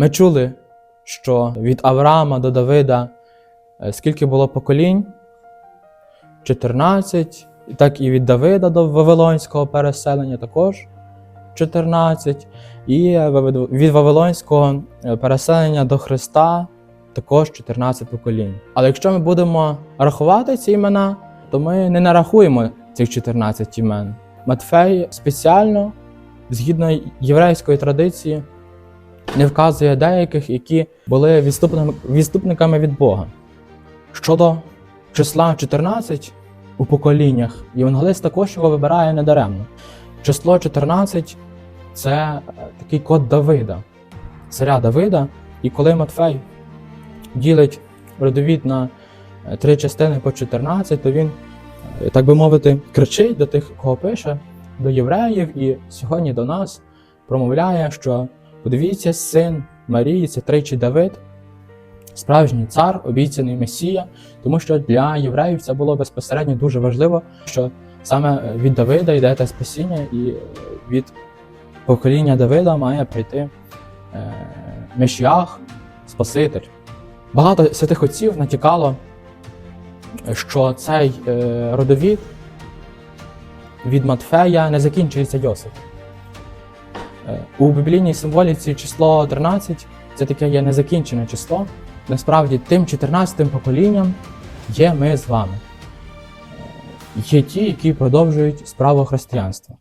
Ми чули, що від Авраама до Давида е, скільки було поколінь? 14, так і від Давида до Вавилонського переселення також 14, і від Вавилонського е, переселення до Христа також 14 поколінь. Але якщо ми будемо рахувати ці імена, то ми не нарахуємо цих 14 імен. Матфей спеціально, згідно єврейської традиції, не вказує деяких, які були відступниками, від Бога. Щодо числа 14 у поколіннях, євангелист також його вибирає недаремно. Число 14 це е, такий код Давида, царя Давида. І коли Матфей ділить родовід на е, три частини по 14, то він, е, так би мовити, кричить до тих, кого пише, до євреїв, і сьогодні до нас промовляє, що подивіться, син Марії, це тричі Давид, справжній цар, обіцяний Месія, тому що для євреїв це було безпосередньо дуже важливо, що саме е, від Давида йде те спасіння, і е, від покоління Давида має прийти е, Мешіах, Спаситель. Багато святих отців натякало, що цей е, родовід від Матфея не закінчується Йосип. У біблійній символіці число 13 це таке є незакінчене число. Насправді, тим 14 поколінням є ми з вами. Є ті, які продовжують справу християнства.